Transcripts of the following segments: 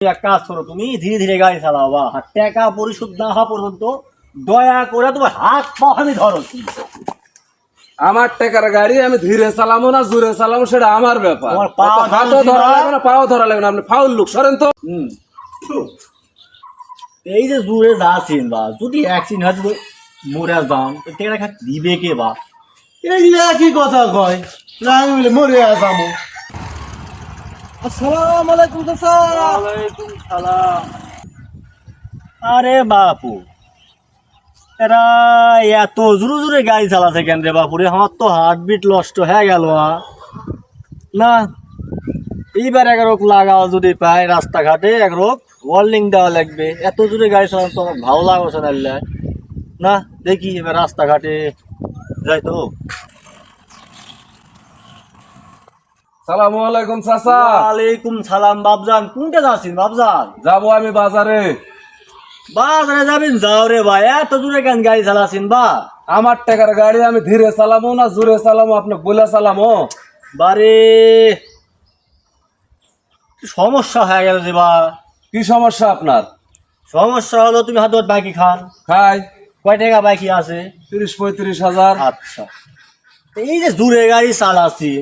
তুমি এক কাজ করো তুমি ধীরে ধীরে গাড়ি চালাও বা টাকা পরিশোধ না হওয়া পর্যন্ত দয়া করে তোমার হাত পা আমি ধরো। আমার টাকার গাড়ি আমি ধীরে চালাবো না জোরে চালাবো সেটা আমার ব্যাপার। হাতও ধরা লাগবে না পাও ধরা লাগবে না আপনি ফাউল লোক সরেন তো। এই যে দূরে যাচ্ছেন বা যদি অ্যাক্সিডেন্ট হয় যদি মরে যান তো দিবে কে বা? এইগুলো একই কথা কয়? না আমি বলে মরে যাব। আসসালামু আলাইকুম চাচা ওয়ালাইকুম সালাম। আরে বাপু এরা এত জোরে জোরে গাড়ি চালাচ্ছে কেন রে বাপুরে আমার তো হার্টবিট নষ্ট হয়ে গেল। না এইবার এক রোগ লাগাও যদি পায় রাস্তাঘাটে এক রোগ ওয়ার্নিং দেওয়া লাগবে। এত জোরে গাড়ি চালানো তো আমার ভালো লাগছে না না দেখি এবার রাস্তাঘাটে যাই তো। সালামু আলাইকুম চাচা। ওয়ালাইকুম সালাম বাবজান কোনটা যাচ্ছেন বাবজান যাব আমি বাজারে। বাজারে যাবেন? যাও রে ভাই এত দূরে কেন গাড়ি চালাচ্ছেন বা? আমার টাকার গাড়ি আমি ধীরে চালাবো না জোরে চালাবো আপনি বলে চালামো। বারে সমস্যা হয়ে গেল রে বা কি সমস্যা আপনার? সমস্যা হলো তুমি হাত বাকি খান। খাই। কয় টাকা বাকি আছে? তিরিশ পঁয়ত্রিশ হাজার। আচ্ছা। এই যে দূরে গাড়ি চালাচ্ছি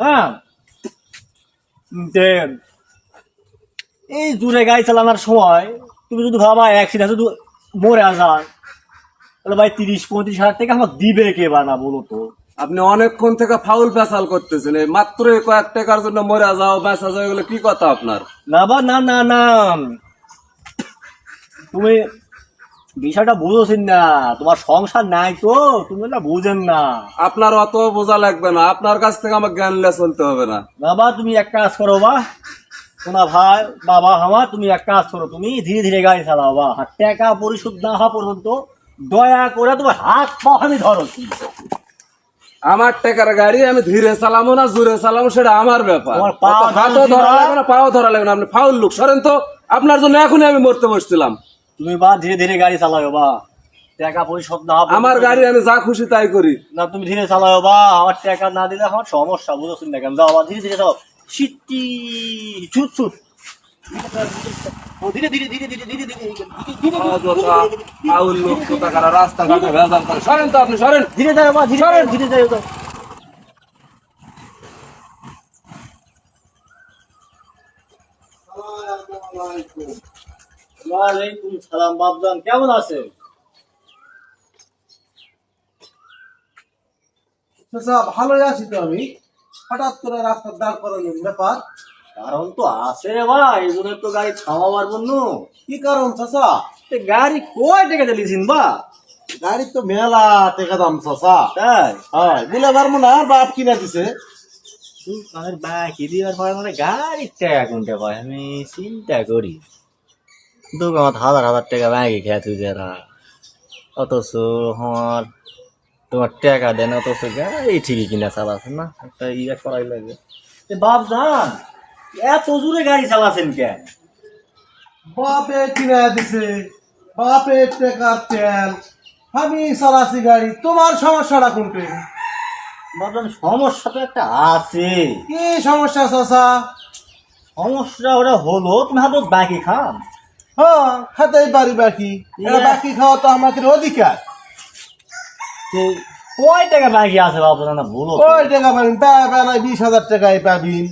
হ্যাঁ? তে এই দূরে গাড়ি চালানোর সময় তুমি যদি ভাবা অ্যাক্সিডেন্ট যদি মরে যান। তাহলে ভাই তিরিশ পঁয়ত্রিশ হাজার টাকা আমার দিবে কে বা না বলো তো? আপনি অনেকক্ষণ থেকে ফাউল পেশাল করতেছেন। এই মাত্র কয়েক টাকার জন্য মরে যাও বেচা যাও এগুলো কি কথা আপনার? না বা না না না। তুমি বিষয়টা বুঝোছেন না। তোমার সংসার নাই তো তুমি না বুঝেন না। আপনার অত বোঝা লাগবে না। আপনার কাছ থেকে আমার জ্ঞান নিয়ে চলতে হবে না। বাবা তুমি এক কাজ করো বা। শোনা ভাই বাবা আমার তুমি এক কাজ করো। তুমি ধীরে ধীরে গাড়ি চালাও বা। টাকা পরিশোধ না হওয়া পর্যন্ত দয়া করে তোমার হাত পা আমি ধরো। আমার টাকার গাড়ি আমি ধীরে চালাবো না জোরে চালাবো সেটা আমার ব্যাপার। তোমার পা অত ধরা লাগবে না পাও ধরা লাগবে না। আপনি ফাউল লোক সরেন তো। আপনার জন্য এখনই আমি মরতে বসছিলাম। তুমি বা ধীরে ধীরে গাড়ি চালাও বা টাকা পরিশোধ না আমার গাড়ি আমি যা খুশি তাই করি না তুমি ধীরে চালাও বা আমার টাকা না দিলে আমার সমস্যা বুঝোছেন না কেন যাও আবার ধীরে ধীরে চালাও সিটি ছুট ছুট ও ধীরে ধীরে ধীরে ধীরে ধীরে ধীরে রাস্তাঘাটে ভেজাল করে সরেন তো আপনি সরেন ধীরে যাও বা ধীরে যাও, ধীরে যাও তো ওয়ালাইকুম সালাম বাবজান কেমন আছেন? চাচা ভালোই আছি তো আমি। হঠাৎ করে রাস্তার দাঁড় করানোর ব্যাপার। কারণ তো আছে রে ভাই এই জন্য তো গাড়ি থামাবার জন্য কি কারণ চাচা? তে গাড়ি কয় টাকা দিলিছেন বা গাড়ি তো মেলা টাকা দাম চাচা। তাই? হয় দিলে পারব না আর বাপ কিনা দিছে। আমার বাকি দিবার পরে মানে গাড়ির টাকা কোনটা পাই আমি চিন্তা করি। দোকানত হাজার হাজার টাকা ব্যাগে খেয়ে তুই যারা। অথচ আমার তোমার টাকা দেন অথচ গাড়ি ঠিকই কিনা চালাচ্ছেন না একটা ইয়ে করাই লাগে। এ বাপ জান এত জোরে গাড়ি চালাচ্ছেন কেন? বাপে কিনা দিছে বাপে টাকার তেল আমি চালাচ্ছি গাড়ি তোমার সমস্যাটা কোনটা? বাপজান সমস্যা তো একটা আছে। কি সমস্যা চাচা? সমস্যা ওটা হলো তুমি হাতত বাকি খান। হ্যাঁ খেতেই পারি বাকি। এটা বাকি খাওয়া তো আমাদের অধিকার। তো কয় টাকা বাকি আছে বাপজান না বলো কয় টাকা পাবেন পাবেন না বিশ হাজার টাকায় পাবিন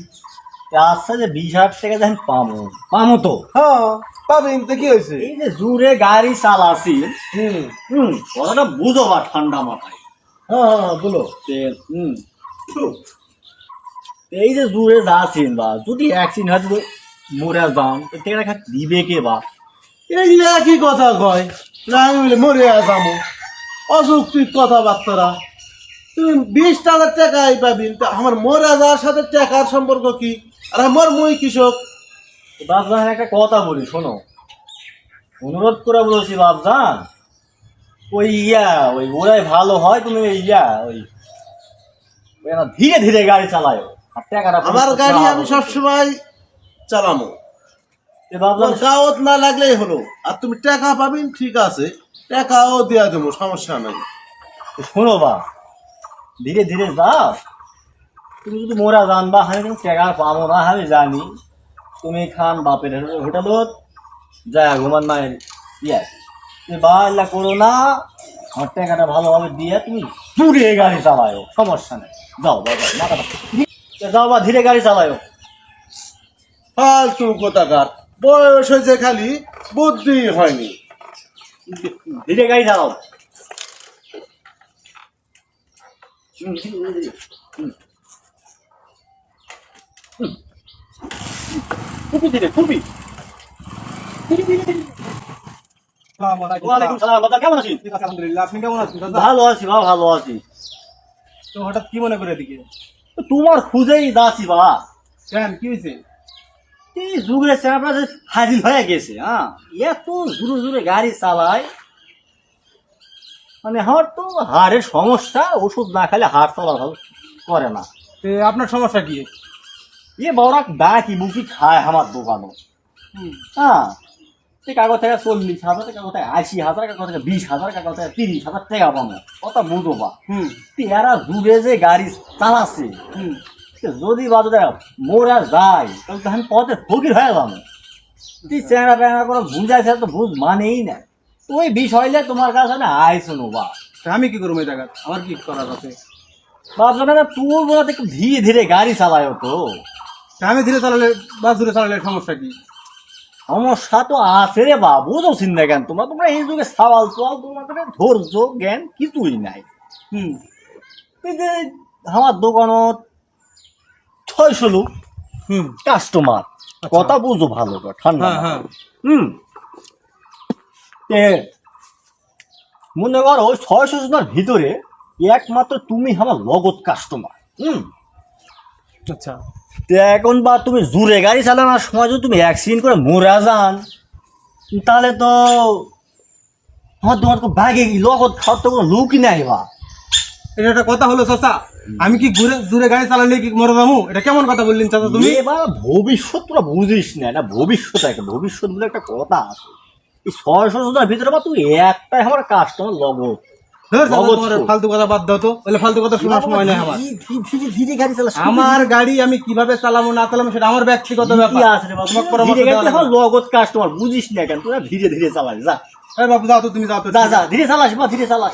আচ্ছা যে বিশ হাজার টাকা দেখেন পামো। পামো তো? হ্যাঁ পাবিন তো কি হয়েছে? এই যে জোরে গাড়ি চালাছি হুম। হুম কথাটা বুঝো বা ঠান্ডা মাথায়। হ্যাঁ হ্যাঁ বলো। তে, হুম। এই যে জোরে যাচ্ছেন বা যদি অ্যাক্সিডেন্ট হয় মরে যান তো টাকা দিবে কে বা? এইগুলো একই কথা কয় না আমি বলে মরে যাব। অযৌক্তিক কথাবার্তারা। তুমি বিশ হাজার টাকাই পাবি তা আমার মরে যাওয়ার সাথে টাকার সম্পর্ক কি? আর আমার মই কৃষক। বাপজান একটা কথা বলি শোনো। অনুরোধ করে বলছি বাপজান ওই ইয়া ওই ওরাই ভালো হয় তুমি ওই ইয়া ওই ধীরে ধীরে গাড়ি চালায় আমার গাড়ি আমি সবসময় চালামো। তোমার না লাগলেই হলো। আর তুমি টাকা পাবেন ঠিক আছে। টাকাও দেওয়া দেবো, সমস্যা নাই। শোনো বা ধীরে ধীরে যাও তুমি যদি মোরা জানবা আমি কিন্তু টাকা পাবো না, আমি জানি। তুমি খান বাপের হোটেলত যায় ঘুমান মায়ের ইয়ে তুমি বা এলা করো না, আমার টাকাটা ভালোভাবে দিয়ে তুমি দূরে গাড়ি চালায়ো সমস্যা নেই। যাও বাবা যাও বা, ধীরে গাড়ি চালায়ো ফালতু কোথাকার। বয়স হয়েছে খালি বুদ্ধি হয়নি। ধীরে গাড়ি চালাও খুবই ধীরে খুবই ভালো আছি বাবা ভালো আছি। তো হঠাৎ কি মনে করে এদিকে? তোমার খুঁজেই দাসি বাবা। কেন কি হয়েছে? যুগের চেহারা হাজির হয়ে গেছে হ্যাঁ এত জোরে জোরে গাড়ি চালায়। মানে আমার তো হাড়ের সমস্যা ওষুধ না খেলে হাড় চলাচল করে না। তো আপনার সমস্যা কি? এ বড় ডাকি বুকি খায় আমার দোকানও হ্যাঁ সে কাগজ থেকে চল্লিশ হাজার কাগজ থেকে আশি হাজার কাগজ থেকে বিশ হাজার কাগজ থেকে তিরিশ হাজার টাকা পাবো। কথা বুঝো বা হুম। এরা যুগে যে গাড়ি চালাচ্ছে যদি বাদে মোরা যায় তাহলে তো আমি পথে ফকির হয়ে যাব তুই চেংড়া প্যাংড়া করে বুঝাইছে তো বুঝ মানেই না। ওই বিষয়লে তোমার কাছে না আইসো বা। আমি কি করব এই জায়গা আমার কি করার আছে? ভাবছ না তোর বলতে একটু ধীরে ধীরে গাড়ি চালায় তো। আমি ধীরে চালালে বাস ধীরে চালালে সমস্যা কি? সমস্যা তো আছে রে বা বুঝো চিন্তা জ্ঞান তোমরা তোমরা এই যুগে সওয়াল তোয়াল তোমাদের ধৈর্য জ্ঞান কিছুই নাই। হুম। আমার দোকানত ছয়শো লোক। হুম। কাস্টমার কথা বুঝো ভালো করে ঠান্ডা হ্যাঁ হ্যাঁ। হুম। মনে করো ওই ছয়শো জনের ভিতরে একমাত্র তুমি আমার লগত কাস্টমার হুম। আচ্ছা। এখন বা তুমি জুড়ে গাড়ি চালানোর সময় যদি তুমি অ্যাক্সিডেন্ট করে মরে যান তাহলে তো আমার তোমার তো ব্যাগে লগত খাওয়ার তো কোনো লুকই নাই বা। এটা একটা কথা হলো চাচা। আমি কি ঘুরে জুড়ে গাড়ি চালালে কি মরে যাব? এটা কেমন কথা বললেন চাচা তুমি? এবার ভবিষ্যৎ তোরা বুঝিস না এটা ভবিষ্যৎ একটা ভবিষ্যৎ বলে একটা কথা আছে। এই ছয়শো জনের ভিতরে বা তুই একটাই আমার কাস্টমার লগত। ফালতু কথা বাদ দাও তো বলে ফালতু কথা শোনার সময় নেই আমার। ধীরে- গাড়ি চালা আমার গাড়ি আমি কীভাবে চালাবো না চালাবো সেটা আমার ব্যক্তিগত ব্যাপার। লগত কাস্টমার বুঝিস না কেন তোরা ধীরে ধীরে চালাই যা। বাবু যাও তো তুমি যাও তো। যা যা ধীরে চালাস বা ধীরে চালাস।